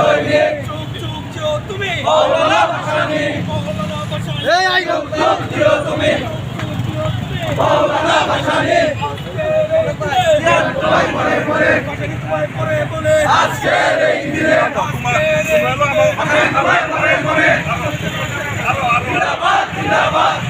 সৈনিক চুপ তুমি মৌলানা ভাসানি জিন্দাবাদ জিন্দাবাদ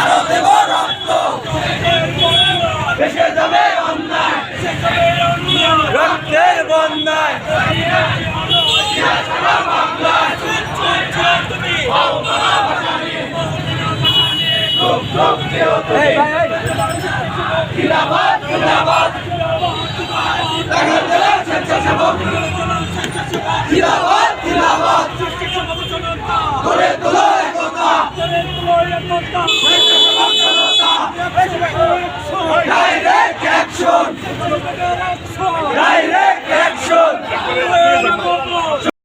আরও দেব জেলার স্বেচ্ছাসেবক জিন্দাবাদ জিন্দাবাদ। তোলো একতা। Direct action